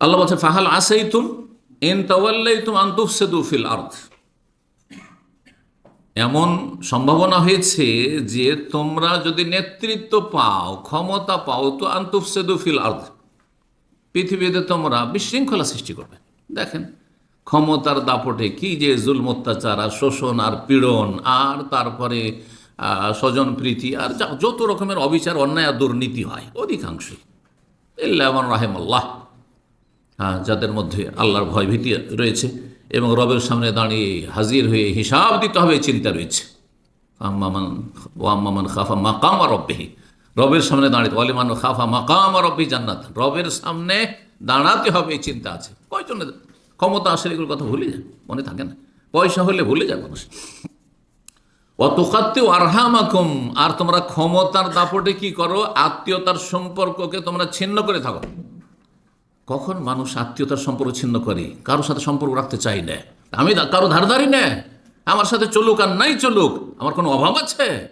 আল্লাহ বলছে, ফাহাল আসাই তুম এন তাওয়াল্লাই তুম আন্তুফসেদু ফিল আর্থ এমন সম্ভাবনা হয়েছে যে তোমরা যদি নেতৃত্ব পাও, ক্ষমতা পাও, তো আন্তুফসেদু ফিল আর্থ পৃথিবীতে তোমরা বিশৃঙ্খলা সৃষ্টি করবে। দেখেন, ক্ষমতার দাপটে কি যে জুল অত্যাচার, আর শোষণ, আর পীড়ন, আর তারপরে স্বজন প্রীতি, আর যত রকমের অবিচার, অন্যায়, আর দুর্নীতি হয়, অধিকাংশই। ইল্লামান রাহেম আল্লাহ হ্যাঁ যাদের মধ্যে আল্লাহর ভয়ভীতি রয়েছে এবং রবের সামনে দাঁড়িয়ে হাজির হয়ে হিসাব দিতে হবে চিন্তা রয়েছে। আম্মামান ও আম্মামান খাফা মাকাম রব্বেহি। রবের সামনে দাঁড়িয়ে অলিমান খাফা মাকাম রব্বি জান্নাত। রবের সামনে দাঁড়াতে হবে, এই চিন্তা আছে। কয়জনে ক্ষমতা আসলে এগুলোর কথা ভুলে যায়? মনে থাকে না। পয়সা হলে ভুলে যায় মানুষ। অতকাত্তে আরহামাকুম। আর তোমরা ক্ষমতার দাপটে কি করো? আত্মীয়তার সম্পর্ককে তোমরা ছিন্ন করে থাকো। কখন মানুষ আত্মীয়তার সম্পর্ক ছিন্ন করে? কারোর সাথে সম্পর্ক রাখতে চাই না। আমি কারও ধারধারি না। আমার সাথে চলুক আর নাই চলুক, আমার কোনো অভাব আছে?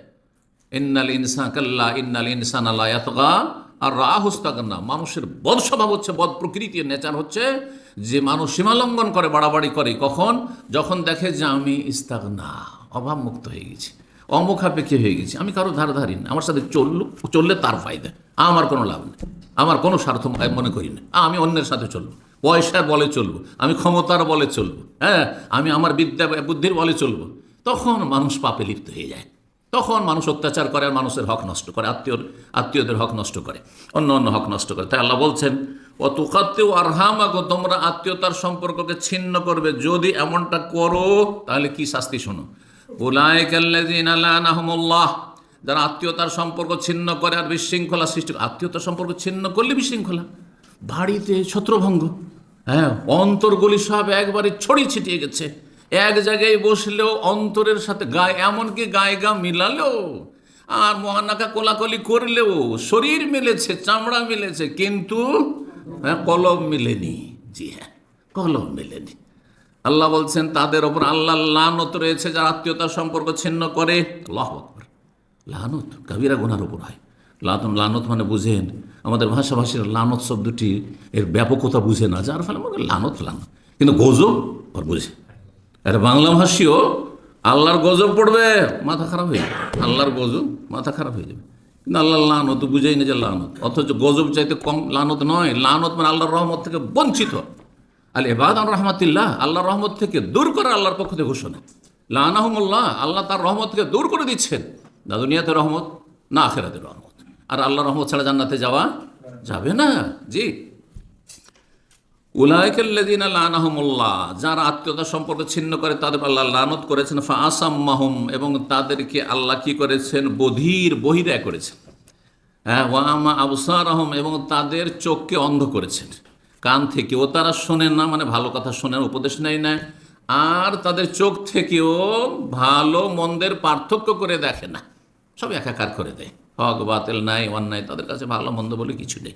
ইন্নাল ইনসান কাল্লা, ইন্নাল ইনসান আল্লাহ এতগা আর রাহুস্তাগান্না মানুষের বদ স্বভাব হচ্ছে, বদ প্রকৃতির নেচার হচ্ছে, যে মানুষ সীমালঙ্ঘন করে, বাড়াবাড়ি করে। কখন? যখন দেখে যে আমি ইস্তাগনা অভাব মুক্ত হয়ে গেছি। অমুখাপেক্ষী হয়ে গেছি। আমি কারও ধার ধারি না। আমার সাথে চললু, চললে তার ফায়দা। আমার কোনো লাভ নেই। আমার কোনো স্বার্থ মনে করি না। আমি অন্যের সাথে চলবো। পয়সার বলে চলবো। আমি ক্ষমতার বলে চলবো। হ্যাঁ আমি আমার বিদ্যা বুদ্ধির বলে চলবো। তখন মানুষ পাপে লিপ্ত হয়ে যায়। তখন মানুষ অত্যাচার করে আর মানুষের হক নষ্ট করে আত্মীয় আত্মীয়দের হক নষ্ট করে, অন্য অন্য হক নষ্ট করে। তাই আল্লাহ বলছেন ও তুকাত্তেও আরহামাগো তোমরা আত্মীয়তার সম্পর্ককে ছিন্ন করবে। যদি এমনটা করো, তাহলে কি শাস্তি শোনো? লানাহুমুল্লাহ যারা আত্মীয়তার সম্পর্ক ছিন্ন করে আর বিশৃঙ্খলা সৃষ্টি করে। আত্মীয়তার সম্পর্ক ছিন্ন করলে বিশৃঙ্খলা। বাড়িতে ছত্রভঙ্গ। হ্যাঁ অন্তরগুলি সব একবারে ছড়িয়ে ছিটিয়ে গেছে। এক জায়গায় বসলেও অন্তরের সাথে গায়ে এমনকি গায়ে গা মিলালেও আর মহানাকা কোলাকলি করলেও শরীর মিলেছে চামড়া মিলেছে কিন্তু হ্যাঁ, কলম মিলেনি। জি হ্যাঁ কলম মিলেনি। আল্লাহ বলছেন, তাদের ওপর আল্লাহ লানত রয়েছে যারা আত্মীয়তার সম্পর্ক ছিন্ন করে। আল্লাহ লানত? কাবিরা গুনার উপর হয়। লাতন লানত মানে বুঝেন, আমাদের ভাষাভাষীর লানত শব্দটি এর ব্যাপকতা বুঝে না, যার ফলে মনে হয় লানত লানত। কিন্তু গজব ওর বুঝে। একটা বাংলা ভাষীও আল্লাহর গজব পড়বে, মাথা খারাপ হয়ে যাবে। আল্লাহর গজব মাথা খারাপ হয়ে যাবে। কিন্তু আল্লাহর লানত, বুঝেই না যে লানত। অথচ গজব চাইতে কম লানত নয়। লানত মানে আল্লাহর রহমত থেকে বঞ্চিত। আল এবাদ আর রহমাতিল্লাহ আল্লাহর রহমত থেকে দূর করে আল্লাহর পক্ষ থেকে ঘোষণা। লানাহমুল্লাহ, আল্লাহ তার রহমত থেকে দূর করে দিচ্ছেন। না দুনিয়াতে রহমত, না আখেরাতে রহমত। আর আল্লাহ রহমত ছাড়া জান্নাতে যাওয়া যাবে না। জি। উলাইকাল্লাদিন লানাহমুল্লাহ, যারা আত্মীয়তা সম্পর্ক ছিন্ন করে, তাদের আল্লাহ লানত করেছেন। ফা আসাম্মাহুম এবং তাদেরকে আল্লাহ কি করেছেন? বধির বহিরা করেছেন। হ্যাঁ ওয়ামা আবসার আহম এবং তাদের চোখকে অন্ধ করেছেন। কান থেকেও তারা শোনেন না মানে ভালো কথা শোনেন উপদেশ নেয় না আর তাদের চোখ থেকেও ভালো মন্দের পার্থক্য করে দেখে না। সব একাকার করে দেয়। হক বাতিল নাই অন্যায় তাদের কাছে ভালো মন্দ বলে কিছু নেই।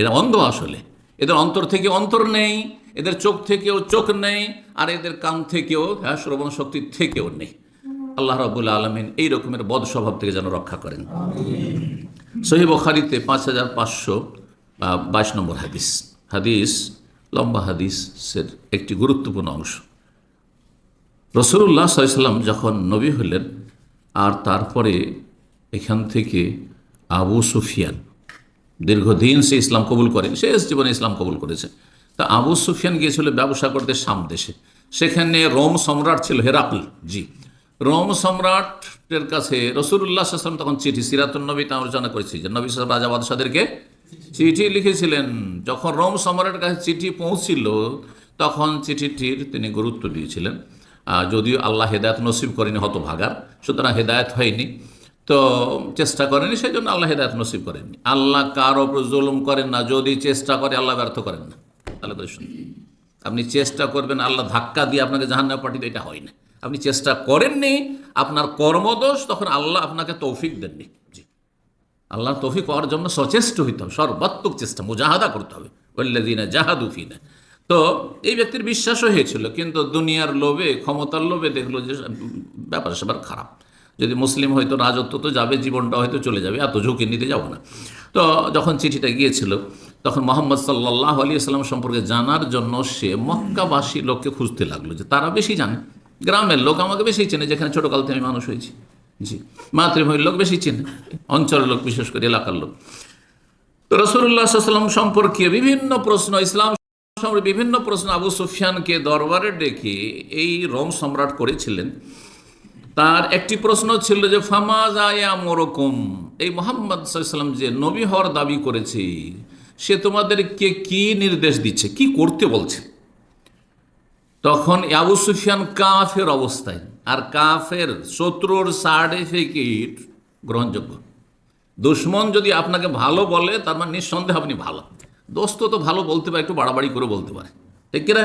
এরা অন্ধ আসলে। এদের অন্তর থেকে অন্তর নেই এদের চোখ থেকেও চোখ নেই আর এদের কান থেকেও হ্যাঁ শ্রবণ শক্তি থেকেও নেই। আল্লাহ রাবুল আলমিন এই রকমের বদ স্বভাব থেকে যেন রক্ষা করেন। সহি বখারিতে পাঁচ হাজার পাঁচশো বাইশ নম্বর হাদিস। হাদিস, লম্বা হাদিসের একটি গুরুত্বপূর্ণ অংশ। রসুল্লাহ সাল্লাম যখন নবী হলেন, আর তারপরে এখান থেকে আবু সুফিয়ান, দীর্ঘদিন সে ইসলাম কবুল করেন শেষ জীবনে ইসলাম কবুল করেছে। তা আবু সুফিয়ান গিয়েছিল ব্যবসা করতে সাম দেশে। সেখানে রোম সম্রাট ছিল হেরাকল, জি। রোম সম্রাটের কাছে রসুল্লাহ আসলাম তখন চিঠি সিরাতুল নবী তা আলোচনা করেছি যে, নবী সাহেব রাজা বাদশাদেরকে চিঠি লিখেছিলেন। যখন রোম সম্রাটের কাছে চিঠি পৌঁছিল, তখন চিঠিটির তিনি গুরুত্ব দিয়েছিলেন। যদিও আল্লাহ হেদায়ত নসিব করেনি হতভাগার সুতরাং হেদায়ত হয়নি। তো চেষ্টা করেনি সেই জন্য আল্লাহ হেদায়ত নসিব করেননি। আল্লাহ কার ওপর জুলুম করেন না, যদি চেষ্টা করে, আল্লাহ ব্যর্থ করেন না। তাহলে করে শুনুন, আপনি চেষ্টা করবেন, আল্লাহ ধাক্কা দিয়ে আপনাকে জাহান্নামে পাঠিয়ে এটা হয় না। আপনি চেষ্টা করেননি, আপনার কর্মদোষ, তখন আল্লাহ আপনাকে তৌফিক দেননি। জি। আল্লাহ তৌফিক পাওয়ার জন্য সচেষ্ট হইতে হবে, সর্বাত্মক চেষ্টা, মুজাহাদা করতে হবে। ওল্লাদিনা জাহাদুফিনা তো এই ব্যক্তির বিশ্বাসও হয়েছিল, কিন্তু দুনিয়ার লোভে, ক্ষমতার লোভে দেখল যে ব্যাপার সেবার খারাপ। যদি মুসলিম হয়তো রাজত্ব তো যাবে, জীবনটা হয়তো চলে যাবে, এত ঝুঁকি নিতে যাব না। তো যখন চিঠিটা গিয়েছিল, তখন মোহাম্মদ সাল্লাহ আলী সাল্লাম সম্পর্কে জানার জন্য সে মক্কাবাসী লোককে খুঁজতে লাগল যে তারা বেশি জানে। গ্রামের লোক আমাকে বেশি চেনে, যেখানে ছোটোকাল থেকে আমি মানুষ হয়েছি। জি। মাতৃভূমির লোক বেশি চিনে, অঞ্চলের লোক, বিশেষ করে এলাকার লোক। তো রসুল্লাহ সাল্লাম সম্পর্কে বিভিন্ন প্রশ্ন, ইসলাম সম্পর্কে বিভিন্ন প্রশ্ন আবু সুফিয়ানকে দরবারে ডেকে এই রোম সম্রাট করেছিলেন। তার একটি প্রশ্ন ছিল যে ফামাজ আয়া মোরকম? এই মোহাম্মদ সাল্লাম যে নবী হওয়ার দাবি করেছে, সে তোমাদেরকে কি নির্দেশ দিচ্ছে, কি করতে বলছে? তখন আবু সুফিয়ান কাফের অবস্থায় আর কাফের শত্রুর সার্টিফিকেট গ্রহণযোগ্য। দুশ্মন যদি আপনাকে ভালো বলে, তার মানে নিঃসন্দেহে আপনি ভালো। দোস্ত তো ভালো বলতে পারে, একটু বাড়াবাড়ি করে বলতে পারে। ঠিক কিনা?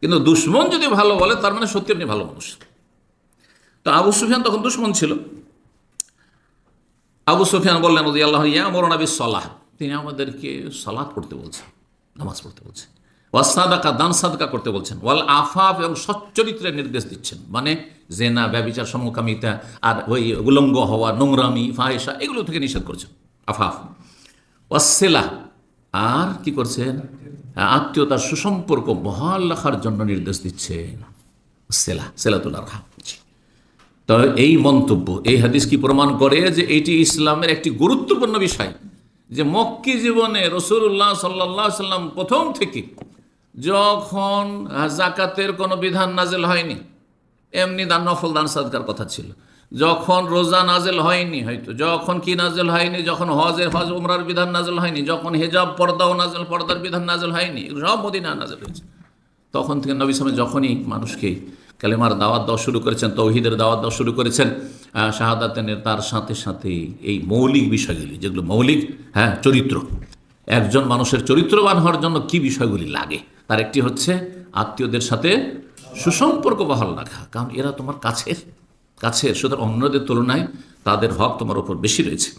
কিন্তু দুশ্মন যদি ভালো বলে, তার মানে সত্যি আপনি ভালো মানুষ। তো আবু সুফিয়ান তখন দুশ্মন ছিল। আবু সুফিয়ান বললেন আল্লাহ ইয়া মরনাবি সলাহ তিনি আমাদেরকে সলাৎ পড়তে বলছেন, নামাজ পড়তে বলছেন। ওয়াল সাদাকা, দান সাদকা করতে বলছেন। ওয়াল আফাফ এবং সচ্চরিত্রের নির্দেশ দিচ্ছেন। মানে জেনা ব্যবিচার সমকামিতা আর ওই উলঙ্গ হওয়া, নোংরামি ফাহেসা এগুলো থেকে নিষেধ করছেন আফাফ। ওয়াসেলা আর কি করছেন? আত্মীয়তার সুসম্পর্ক বহাল রাখার জন্য নির্দেশ দিচ্ছেন। সেলা সেলাতুল রাখা তো এই মন্তব্য, এই হাদিস কি প্রমাণ করে যে এটি ইসলামের একটি গুরুত্বপূর্ণ বিষয়? যে মক্কি জীবনে রসুল্লাহ সাল্লাহ সাল্লাম প্রথম থেকে যখন জাকাতের কোনো বিধান নাজেল হয়নি, এমনি দান, নফল দান, সাদকার কথা ছিল। যখন রোজা নাজেল হয়নি, হয়তো। যখন কি নাজেল হয়নি? যখন হজের, হজ, উমরার বিধান নাজেল হয়নি, যখন হেজাব পর্দাও নাজেল, পর্দার বিধান নাজেল হয়নি, সব মদিনা নাজেল হয়েছে। তখন থেকে নবী সামনে যখনই মানুষকে কালেমার দাওয়াত দেওয়া শুরু করেছেন, তৌহিদের দাওয়াত দেওয়া শুরু করেছেন শাহাদাতেনের তার সাথে সাথে এই মৌলিক বিষয়গুলি, যেগুলো মৌলিক হ্যাঁ চরিত্র। একজন মানুষের চরিত্রবান হওয়ার জন্য কি বিষয়গুলি লাগে? তার একটি হচ্ছে আত্মীয়দের সাথে সুসম্পর্ক বহাল রাখা। কারণ এরা তোমার কাছের কাছের, সুতরাং অন্যদের তুলনায় তাদের হক তোমার উপর বেশি রয়েছে।